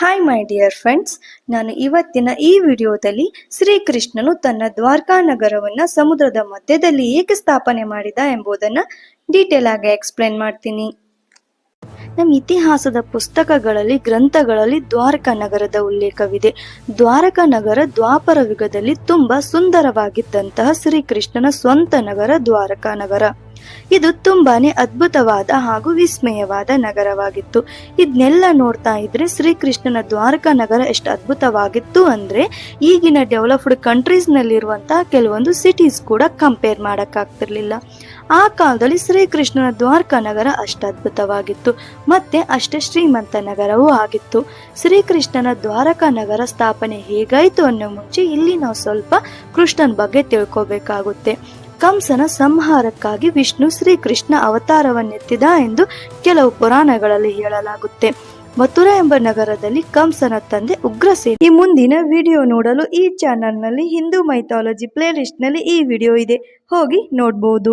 Hi my dear friends ನಾನು ಇವತ್ತಿನ ಈ ವಿಡಿಯೋದಲ್ಲಿ ಶ್ರೀಕೃಷ್ಣನು ತನ್ನ ದ್ವಾರಕಾ ನಗರವನ್ನು ಸಮುದ್ರದ ಮಧ್ಯದಲ್ಲಿ ಏಕೆ ಸ್ಥಾಪನೆ ಮಾಡಿದ ಎಂಬುದನ್ನು ಡೀಟೇಲ್ ಆಗಿ ಎಕ್ಸ್ಪ್ಲೇನ್ ಮಾಡ್ತೀನಿ. ನಮ್ಮ ಇತಿಹಾಸದ ಪುಸ್ತಕಗಳಲ್ಲಿ, ಗ್ರಂಥಗಳಲ್ಲಿ ದ್ವಾರಕಾ ನಗರದ ಉಲ್ಲೇಖವಿದೆ. ದ್ವಾರಕಾ ನಗರ ದ್ವಾಪರ ಯುಗದಲ್ಲಿ ತುಂಬಾ ಸುಂದರವಾಗಿದ್ದಂತಹ ಶ್ರೀಕೃಷ್ಣನ ಸ್ವಂತ ನಗರ ದ್ವಾರಕಾ ನಗರ. ಇದು ತುಂಬಾನೇ ಅದ್ಭುತವಾದ ಹಾಗೂ ವಿಸ್ಮಯವಾದ ನಗರವಾಗಿತ್ತು. ಇದನ್ನೆಲ್ಲ ನೋಡ್ತಾ ಇದ್ರೆ ಶ್ರೀಕೃಷ್ಣನ ದ್ವಾರಕಾ ನಗರ ಎಷ್ಟು ಅದ್ಭುತವಾಗಿತ್ತು ಅಂದ್ರೆ ಈಗಿನ ಡೆವಲಪ್ಡ್ ಕಂಟ್ರೀಸ್ ನಲ್ಲಿರುವಂತಹ ಕೆಲವೊಂದು ಸಿಟೀಸ್ ಕೂಡ ಕಂಪೇರ್ ಮಾಡಕ್ಕಾಗ್ತಿರ್ಲಿಲ್ಲ. ಆ ಕಾಲದಲ್ಲಿ ಶ್ರೀಕೃಷ್ಣನ ದ್ವಾರಕಾ ನಗರ ಅಷ್ಟು ಅದ್ಭುತವಾಗಿತ್ತು ಮತ್ತೆ ಅಷ್ಟೇ ಶ್ರೀಮಂತ ನಗರವೂ ಆಗಿತ್ತು. ಶ್ರೀಕೃಷ್ಣನ ದ್ವಾರಕಾ ನಗರ ಸ್ಥಾಪನೆ ಹೇಗಾಯಿತು ಅನ್ನೋ ಮುಂಚೆ ಇಲ್ಲಿ ನಾವು ಸ್ವಲ್ಪ ಕೃಷ್ಣನ ಬಗ್ಗೆ ತಿಳ್ಕೋಬೇಕಾಗುತ್ತೆ. ಕಂಸನ ಸಂಹಾರಕ್ಕಾಗಿ ವಿಷ್ಣು ಶ್ರೀಕೃಷ್ಣ ಅವತಾರವನ್ನೆತ್ತಿದ ಎಂದು ಕೆಲವು ಪುರಾಣಗಳಲ್ಲಿ ಹೇಳಲಾಗುತ್ತೆ. ಮಥುರಾ ಎಂಬ ನಗರದಲ್ಲಿ ಕಂಸನ ತಂದೆ ಉಗ್ರಸೇನ ಈ ಮುಂದಿನ ವಿಡಿಯೋ ನೋಡಲು ಈ ಚಾನೆಲ್ನಲ್ಲಿ ಹಿಂದೂ ಮೈಥಾಲಜಿ ಪ್ಲೇಲಿಸ್ಟ್ನಲ್ಲಿ ಈ ವಿಡಿಯೋ ಇದೆ. ಹೋಗಿ ನೋಡ್ಬೋದು.